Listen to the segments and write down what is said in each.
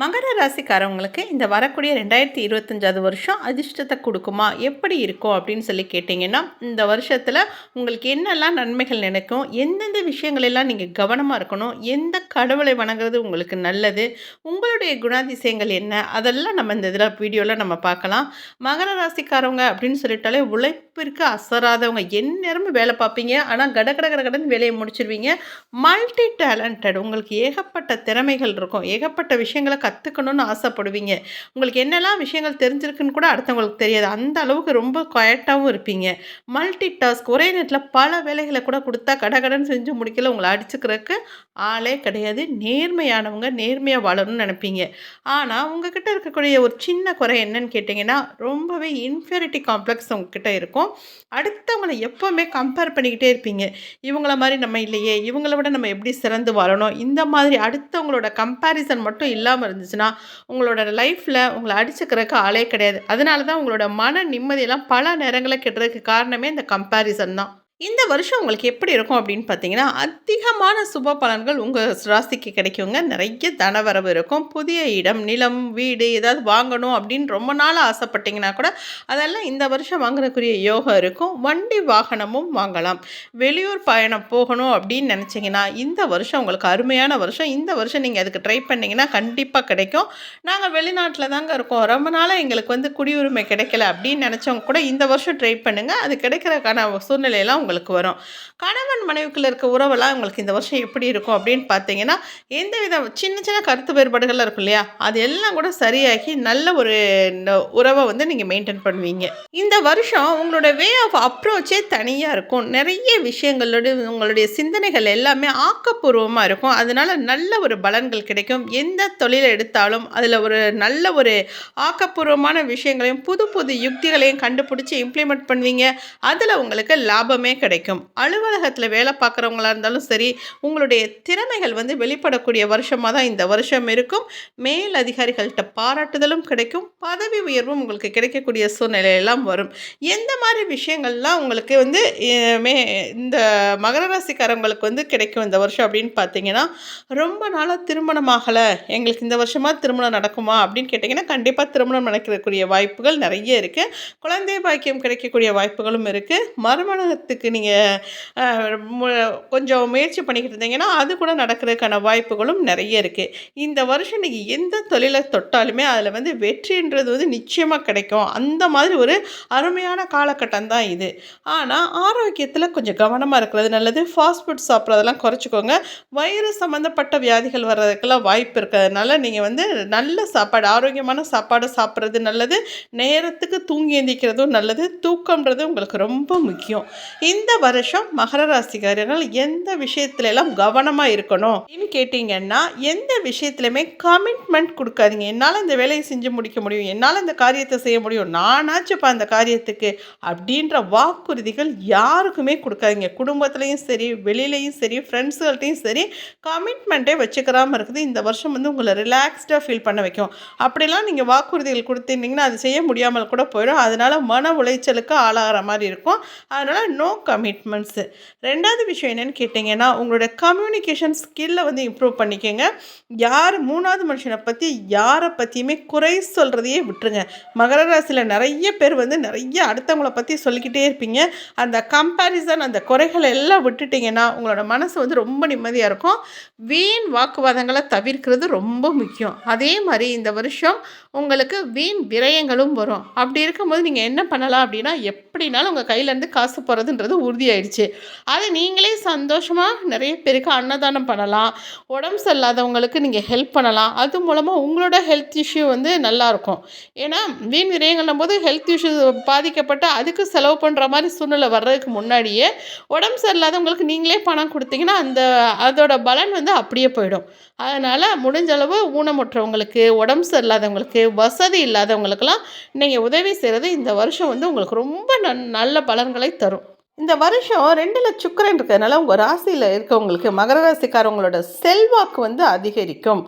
மகர ராசிக்காரவங்களுக்கு இந்த வரக்கூடிய ரெண்டாயிரத்தி இருபத்தஞ்சாவது வருஷம் அதிர்ஷ்டத்தை கொடுக்குமா? எப்படி இருக்கும் அப்படின்னு சொல்லி கேட்டிங்கன்னா இந்த வருஷத்தில் உங்களுக்கு என்னெல்லாம் நன்மைகள் நினைக்கும்? எந்தெந்த விஷயங்களெல்லாம் நீங்கள் கவனமாக இருக்கணும்? எந்த கடவுளை வணங்குறது உங்களுக்கு நல்லது? உங்களுடைய குணாதிசயங்கள் என்ன? அதெல்லாம் நம்ம இந்த இதில் வீடியோவில் நம்ம பார்க்கலாம். மகர ராசிக்காரவங்க அப்படின்னு சொல்லிட்டாலே உழைப்பிற்கு அசராதவங்க. எந்நேரமும் வேலை பார்ப்பீங்க. ஆனால் கட கட கட கடன்னு வேலையை முடிச்சிருவீங்க. Multi talented. உங்களுக்கு ஏகப்பட்ட திறமைகள் இருக்கும். ஏகப்பட்ட விஷயங்களை கற்றுக்கணும்னு ஆசைப்படுவீங்க. உங்களுக்கு என்னெல்லாம் விஷயங்கள் தெரிஞ்சிருக்குன்னு கூட அடுத்தவங்களுக்கு தெரியாது. அந்த அளவுக்கு ரொம்ப குயட்டாகவும் இருப்பீங்க. மல்டி டாஸ்க் ஒரே நேரத்தில் பல வேலைகளை கூட கொடுத்தா கடகடன்னு செஞ்சு முடிக்கல உங்களை அடிச்சுக்கிறதுக்கு ஆளே கிடையாது. நேர்மையானவங்க நேர்மையாக வாழணும்னு நினைப்பீங்க. ஆனால் உங்ககிட்ட இருக்கக்கூடிய ஒரு சின்ன குறை என்னன்னு கேட்டிங்கன்னா ரொம்பவே இன்ஃபீரிட்டி காம்ப்ளெக்ஸ் உங்ககிட்ட இருக்கும். அடுத்தவங்களை எப்போவுமே கம்பேர் பண்ணிக்கிட்டே இருப்பீங்க. இவங்கள மாதிரி நம்ம இல்லையே இவங்கள விட நம்ம எப்படி சிறந்து வாழணும்? இந்த மாதிரி அடுத்தவங்களோட கம்பேரிசன் மட்டும் இல்லாமல் இருந்துச்சுன்னா உங்களோட லைஃப்பில் உங்களை அடிச்சுக்கிறதுக்கு ஆளே கிடையாது. அதனால தான் உங்களோட மன நிம்மதியெல்லாம் பல நேரங்களில் கெட்டுறதுக்கு காரணமே இந்த கம்பேரிசன் தான். இந்த வருஷம் உங்களுக்கு எப்படி இருக்கும் அப்படின்னு பார்த்தீங்கன்னா அதிகமான சுப பலன்கள் உங்கள் ராசிக்கு கிடைக்குங்க. நிறைய தனவரவு இருக்கும். புதிய இடம் நிலம் வீடு ஏதாவது வாங்கணும் அப்படின்னு ரொம்ப நாள் ஆசைப்பட்டீங்கன்னா கூட அதெல்லாம் இந்த வருஷம் வாங்குறதுக்குரிய யோகம் இருக்கும். வண்டி வாகனமும் வாங்கலாம். வெளியூர் பயணம் போகணும் அப்படின்னு நினச்சிங்கன்னா இந்த வருஷம் உங்களுக்கு அருமையான வருஷம். இந்த வருஷம் நீங்கள் அதுக்கு ட்ரை பண்ணிங்கன்னா கண்டிப்பாக கிடைக்கும். நாங்கள் வெளிநாட்டில் தாங்க இருக்கோம். ரொம்ப நாளாக எங்களுக்கு வந்து குடியுரிமை கிடைக்கல அப்படின்னு நினச்சவங்க கூட இந்த வருஷம் ட்ரை பண்ணுங்கள் அது கிடைக்கிறதுக்கான சூழ்நிலையெல்லாம் உங்களுக்கு வரும். கணவன் மனைவிக்குள்ள இருக்க உறவெல்லாம் உங்களுக்கு இந்த வருஷம் எப்படி இருக்கும் அப்படின்னு பார்த்தீங்கன்னா எந்த வித சின்ன சின்ன கருத்து வேறுபாடுகள்லாம் இருக்கும் இல்லையா? அது எல்லாம் கூட சரியாகி நல்ல ஒரு உறவை வந்து நீங்கள் மெயின்டைன் பண்ணுவீங்க. இந்த வருஷம் உங்களோட வே ஆஃப் அப்ரோச்சே தனியாக இருக்கும். நிறைய விஷயங்களோட உங்களுடைய சிந்தனைகள் எல்லாமே ஆக்கப்பூர்வமாக இருக்கும். அதனால் நல்ல ஒரு பலன்கள் கிடைக்கும். எந்த தொழிலை எடுத்தாலும் அதில் ஒரு நல்ல ஒரு ஆக்கப்பூர்வமான விஷயங்களையும் புது புது யுக்திகளையும் கண்டுபிடிச்சி இம்ப்ளிமெண்ட் பண்ணுவீங்க. அதில் உங்களுக்கு லாபமே கிடைக்கும். அலுவலகத்தில் வேலை பார்க்குறவங்களா இருந்தாலும் சரி உங்களுடைய திறமைகள் வந்து வெளிப்படக்கூடிய வருஷமாக தான் இந்த வருஷம் இருக்கும். மேல் அதிகாரிகள்கிட்ட பாராட்டுதலும் கிடைக்கும். பதவி உயர்வும் உங்களுக்கு கிடைக்கக்கூடிய சூழ்நிலையெல்லாம் வரும். எந்த மாதிரி விஷயங்கள்லாம் உங்களுக்கு வந்து மே இந்த மகர ராசிக்காரங்களுக்கு வந்து கிடைக்கும் இந்த வருஷம் அப்படின்னு பார்த்தீங்கன்னா ரொம்ப நாளாக திருமணம் ஆகலை. எங்களுக்கு இந்த வருஷமாக திருமணம் நடக்குமா அப்படின்னு கேட்டிங்கன்னா கண்டிப்பாக திருமணம் நடக்கக்கூடிய வாய்ப்புகள் நிறைய இருக்குது குழந்தை பாக்கியம் கிடைக்கக்கூடிய வாய்ப்புகளும் இருக்குது மறுமணத்துக்கு நீங்கள் கொஞ்சம் முயற்சி பண்ணிக்கிட்டு இருந்தீங்கன்னா அது கூட நடக்கிறதுக்கான வாய்ப்புகளும் நிறைய இருக்குது இந்த வருஷம் நீங்கள் எந்த தொழிலை தொட்டாலுமே அதில் வந்து வெற்றின்றது வந்து நிச்சயமாக கிடைக்கும். அந்த மாதிரி ஒரு அருமையான காலகட்டம் தான் இது. ஆனால் ஆரோக்கியத்தில் கொஞ்சம் கவனமாக இருக்கிறது நல்லது. ஃபாஸ்ட் ஃபுட் சாப்பிட்றதெல்லாம் குறைச்சிக்கோங்க. வயிறு சம்மந்தப்பட்ட வியாதிகள் வர்றதுக்கெல்லாம் வாய்ப்பு இருக்கிறதுனால நீங்கள் வந்து நல்ல சாப்பாடு ஆரோக்கியமான சாப்பாடு சாப்பிட்றது நல்லது. நேரத்துக்கு தூங்கி எந்திக்கிறதும் நல்லது. தூக்கம்ன்றது உங்களுக்கு ரொம்ப முக்கியம். இந்த இந்த வருஷம் மகர ராசிக்காரர்கள் எந்த விஷயத்துல எல்லாம் கவனமாக இருக்கணும் அப்படின்னு கேட்டிங்கன்னா எந்த விஷயத்துலையுமே கமிட்மெண்ட் கொடுக்காதீங்க. என்னால் இந்த வேலையை செஞ்சு முடிக்க முடியும் என்னால் இந்த காரியத்தை செய்ய முடியும் நானாச்சுப்பா அந்த காரியத்துக்கு அப்படின்ற வாக்குறுதிகள் யாருக்குமே கொடுக்காதீங்க. குடும்பத்துலேயும் சரி வெளியிலையும் சரி ஃப்ரெண்ட்ஸுகள்ட்டையும் சரி கமிட்மெண்ட்டே வச்சுக்கிறாமல் இருக்குது. இந்த வருஷம் வந்து உங்களை ரிலாக்ஸ்டாக ஃபீல் பண்ண வைக்கும். அப்படிலாம் நீங்கள் வாக்குறுதிகள் கொடுத்துருந்தீங்கன்னா அது செய்ய முடியாமல் கூட போயிடும். அதனால் மன உளைச்சலுக்கு ஆளாகிற மாதிரி இருக்கும். அதனால் நோ கமிட்மெண்ட்ஸு ரெண்டாவது விஷயம் என்னென்னு கேட்டிங்கன்னா உங்களோட கம்யூனிகேஷன் ஸ்கில்லை வந்து இம்ப்ரூவ் பண்ணிக்கோங்க. யார் மூணாவது மனுஷனை பற்றி யாரை பற்றியுமே குறை சொல்கிறதையே விட்டுருங்க. மகர ராசியில் நிறைய பேர் வந்து நிறைய அடுத்தவங்கள பற்றி சொல்லிக்கிட்டே இருப்பீங்க. அந்த கம்பேரிசன் அந்த குறைகளை எல்லாம் விட்டுட்டிங்கன்னா உங்களோட மனசு வந்து ரொம்ப நிம்மதியாக இருக்கும். வீண் வாக்குவாதங்களை தவிர்க்கிறது ரொம்ப முக்கியம். அதே மாதிரி இந்த வருஷம் உங்களுக்கு வீண் விரயங்களும் வரும். அப்படி இருக்கும்போது நீங்கள் என்ன பண்ணலாம் அப்படின்னா எப்படினாலும் உங்கள் கையிலேருந்து காசு போகிறதுன்றது உறுதியாயிடுச்சு. அதை நீங்களே சந்தோஷமாக நிறைய பேருக்கு அன்னதானம் பண்ணலாம். உடம்பு சரியில்லாதவங்களுக்கு நீங்கள் ஹெல்ப் பண்ணலாம். அது மூலமாக உங்களோட ஹெல்த் இஷ்யூ வந்து நல்லாயிருக்கும் ஏன்னா வீண் விரயங்கள்னும் போது ஹெல்த் இஷ்யூ பாதிக்கப்பட்டு அதுக்கு செலவு பண்ணுற மாதிரி சூழ்நிலை வர்றதுக்கு முன்னாடியே உடம்பு சரியில்லாதவங்களுக்கு நீங்களே பணம் கொடுத்தீங்கன்னா அந்த அதோட பலன் வந்து அப்படியே போயிடும். அதனால் முடிஞ்சளவு ஊனமுற்றவங்களுக்கு உடம்பு சரியில்லாதவங்களுக்கு வசதி இல்லாதவங்களுக்கெல்லாம் நீங்கள் உதவி செய்கிறது இந்த வருஷம் வந்து உங்களுக்கு ரொம்ப நல்ல பலன்களை தரும். இந்த வருஷம் ரெண்டில் சுக்கரன் இருக்கிறதுனால உங்கள் ராசியில் இருக்கவங்களுக்கு மகர ராசிக்காரவங்களோட செல்வாக்கு வந்து அதிகரிக்கும்.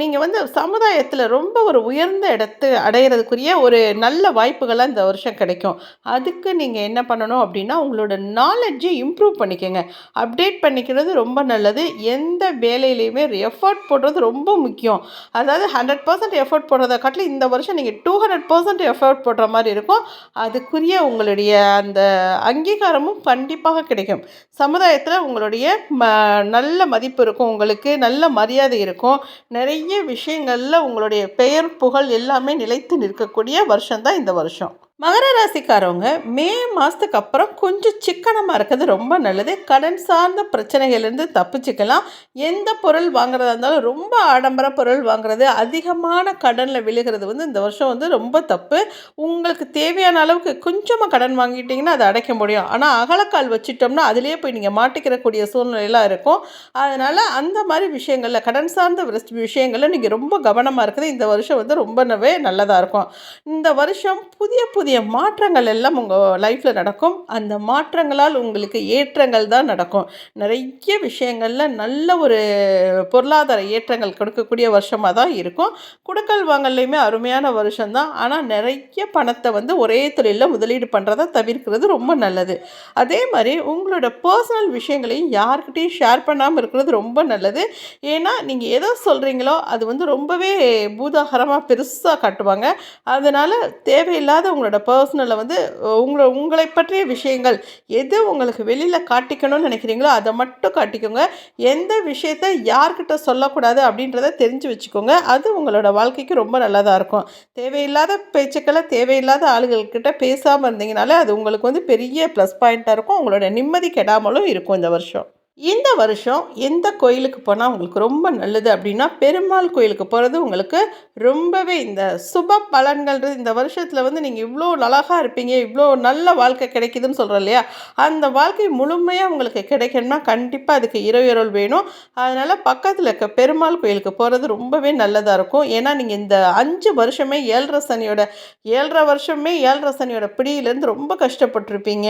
நீங்கள் வந்து சமுதாயத்தில் ரொம்ப ஒரு உயர்ந்த இடத்து அடையிறதுக்குரிய ஒரு நல்ல வாய்ப்புகளாக இந்த வருஷம் கிடைக்கும். அதுக்கு நீங்கள் என்ன பண்ணணும் அப்படின்னா உங்களோட நாலெட்ஜை இம்ப்ரூவ் பண்ணிக்கோங்க. அப்டேட் பண்ணிக்கிறது ரொம்ப நல்லது. எந்த வேலையிலையுமே எஃபர்ட் போடுறது ரொம்ப முக்கியம். அதாவது ஹண்ட்ரட் பர்சன்ட் எஃபர்ட் போடுறத காட்டிலும் இந்த வருஷம் நீங்கள் டூ ஹண்ட்ரட் பர்சன்ட் எஃபர்ட் போடுற மாதிரி இருக்கும். அதுக்குரிய உங்களுடைய அந்த அங்கீகாரமும் கண்டிப்பாக கிடைக்கும். சமுதாயத்தில் உங்களுடைய ம நல்ல மதிப்பு இருக்கும். உங்களுக்கு நல்ல மரியாதை இருக்கும். நிறைய விஷயங்களில் உங்களுடைய பெயர் புகழ் எல்லாமே நிலைத்து நிற்கக்கூடிய வருஷம்தான் இந்த வருஷம். மகர ராசிக்காரவங்க மே மாதத்துக்கு அப்புறம் கொஞ்சம் சிக்கனமாக இருக்கிறது ரொம்ப நல்லது. கடன் சார்ந்த பிரச்சனைகள்லேருந்து தப்பிச்சுக்கலாம். எந்த பொருள் வாங்குறதா இருந்தாலும் ரொம்ப ஆடம்பர பொருள் வாங்குறது அதிகமான கடனில் விழுகிறது வந்து இந்த வருஷம் வந்து ரொம்ப தப்பு. உங்களுக்கு தேவையான அளவுக்கு கொஞ்சமாக கடன் வாங்கிட்டிங்கன்னா அதை அடைக்க முடியும். ஆனால் அகலக்கால் வச்சுட்டோம்னா அதிலே போய் நீங்கள் மாட்டிக்கிறக்கூடிய சூழ்நிலையெல்லாம் இருக்கும். அதனால் அந்த மாதிரி விஷயங்களில் கடன் சார்ந்த விஷயங்களில் நீங்கள் ரொம்ப கவனமாக இருக்குது இந்த வருஷம் வந்து ரொம்பவே நல்லதாக இருக்கும். இந்த வருஷம் புதிய புதிய பெரிய மாற்றங்கள் எல்லாம் உங்கள் லைஃப்பில் நடக்கும். அந்த மாற்றங்களால் உங்களுக்கு ஏற்றங்கள் தான் நடக்கும். நிறைய விஷயங்களில் நல்ல ஒரு பொருளாதார ஏற்றங்கள் கொடுக்கக்கூடிய வருஷமாக தான் இருக்கும். கொடுக்கல் வாங்கல்லையுமே அருமையான வருஷம்தான் ஆனால் நிறைய பணத்தை வந்து ஒரே தொழிலில் முதலீடு பண்ணுறதை தவிர்க்கிறது ரொம்ப நல்லது. அதே மாதிரி உங்களோட பர்சனல் விஷயங்களையும் யார்கிட்டையும் ஷேர் பண்ணாமல் இருக்கிறது ரொம்ப நல்லது. ஏன்னா நீங்கள் எதோ சொல்கிறீங்களோ அது வந்து ரொம்பவே பூதாகரமாக பெருசாக காட்டுவாங்க. அதனால் தேவையில்லாத உங்களோட உங்களோட பர்சனலை வந்து உங்களை உங்களை பற்றிய விஷயங்கள் எது உங்களுக்கு வெளியில் காட்டிக்கணும்னு நினைக்கிறீங்களோ அதை மட்டும் காட்டிக்கோங்க. எந்த விஷயத்த யார்கிட்ட சொல்லக்கூடாது அப்படின்றத தெரிஞ்சு வச்சுக்கோங்க. அது உங்களோட வாழ்க்கைக்கு ரொம்ப நல்லதாக இருக்கும். தேவையில்லாத பேச்சுக்களை தேவையில்லாத ஆளுகள்கிட்ட பேசாமல் இருந்தீங்கனாலே அது உங்களுக்கு வந்து பெரிய ப்ளஸ் பாயிண்ட்டாக இருக்கும். உங்களோட நிம்மதி கெடாமலும் இருக்கும் இந்த வருஷம். இந்த வருஷம் எந்த கோயிலுக்கு போனால் உங்களுக்கு ரொம்ப நல்லது அப்படின்னா பெருமாள் கோயிலுக்கு போகிறது உங்களுக்கு ரொம்பவே இந்த சுப பலன்கள்ன்றது இந்த வருஷத்தில் வந்து நீங்கள் இவ்வளோ அழகாக இருப்பீங்க இவ்வளோ நல்ல வாழ்க்கை கிடைக்குதுன்னு சொல்கிறோம் இல்லையா? அந்த வாழ்க்கை முழுமையாக உங்களுக்கு கிடைக்கணும்னா கண்டிப்பாக அதுக்கு இரவியருள் வேணும். அதனால் பக்கத்தில் இருக்க பெருமாள் கோயிலுக்கு போகிறது ரொம்பவே நல்லதாக இருக்கும். ஏன்னா நீங்கள் இந்த அஞ்சு வருஷமே ஏழரை சனியோட ஏழரை வருஷமே ஏழரை சனியோட பிடியிலேருந்து ரொம்ப கஷ்டப்பட்டிருப்பீங்க.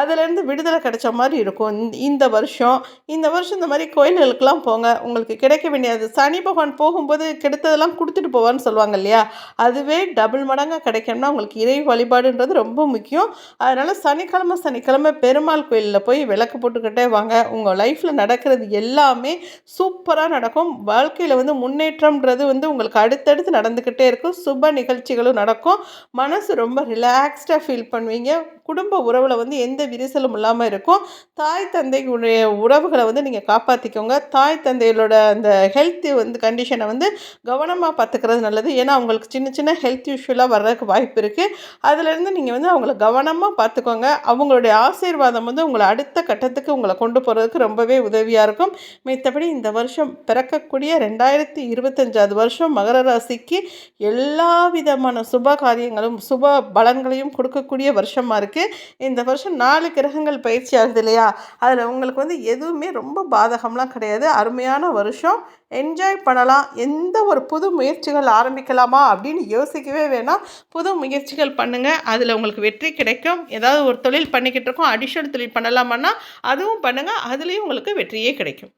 அதுலேருந்து விடுதலை கிடைச்ச மாதிரி இருக்கும். இந்த வருஷம் இந்த வருஷம் இந்த மாதிரி கோயில்களுக்கெல்லாம் போங்க. உங்களுக்கு கிடைக்க வேண்டியது சனி பகவான் போகும்போது கிடைத்ததெல்லாம் கொடுத்துட்டு போவான்னு சொல்லுவாங்க இல்லையா? அதுவே டபுள் மடங்காக கிடைக்கணும்னா உங்களுக்கு இறை வழிபாடுன்றது ரொம்ப முக்கியம். அதனால் சனிக்கிழமை சனிக்கிழமை பெருமாள் கோயிலில் போய் விளக்கு போட்டுக்கிட்டே வாங்க. உங்கள் லைஃப்பில் நடக்கிறது எல்லாமே சூப்பராக நடக்கும். வாழ்க்கையில் வந்து முன்னேற்றம்ன்றது வந்து உங்களுக்கு அடுத்தடுத்து நடந்துக்கிட்டே இருக்கும். சுப நிகழ்ச்சிகளும் நடக்கும். மனசு ரொம்ப ரிலாக்ஸ்டாக ஃபீல் பண்ணுவீங்க. குடும்ப உறவில் வந்து எந்த விரிசலும் இல்லாமல் இருக்கும். தாய் தந்தையுடைய உறவுகளை வந்து நீங்கள் காப்பாற்றிக்கோங்க தாய் தந்தைகளோட அந்த ஹெல்த்து வந்து கண்டிஷனை வந்து கவனமாக பார்த்துக்கிறது நல்லது. ஏன்னா அவங்களுக்கு சின்ன சின்ன ஹெல்த் இஷ்யூலாம் வர்றதுக்கு வாய்ப்பு இருக்குது அதுலேருந்து நீங்கள் வந்து அவங்கள கவனமாக பார்த்துக்கோங்க அவங்களுடைய ஆசீர்வாதம் வந்து உங்களை அடுத்த கட்டத்துக்கு உங்களை கொண்டு போகிறதுக்கு ரொம்பவே உதவியாக இருக்கும். மித்தபடி இந்த வருஷம் பிறக்கக்கூடிய ரெண்டாயிரத்தி இருபத்தஞ்சாவது வருஷம் மகர ராசிக்கு எல்லா விதமான சுப காரியங்களும் சுப பலன்களையும் கொடுக்கக்கூடிய வருஷமாக இருக்குது இந்த வருஷம் நாலு கிரகங்கள் பயிற்சி ஆகுது இல்லையா? அதில் உங்களுக்கு வந்து எது எதுவுமே ரொம்ப பாதகம்லாம் கிடையாது. அருமையான வருஷம். என்ஜாய் பண்ணலாம். எந்த ஒரு புது முயற்சிகள் ஆரம்பிக்கலாமா அப்படின்னு யோசிக்கவே வேணாம். புது முயற்சிகள் பண்ணுங்கள் அதில் உங்களுக்கு வெற்றி கிடைக்கும். ஏதாவது ஒரு தொழில் பண்ணிக்கிட்டு இருக்கோம். அடிஷனல் தொழில் பண்ணலாமான்னா அதுவும் பண்ணுங்கள் அதுலேயும் உங்களுக்கு வெற்றியே கிடைக்கும்.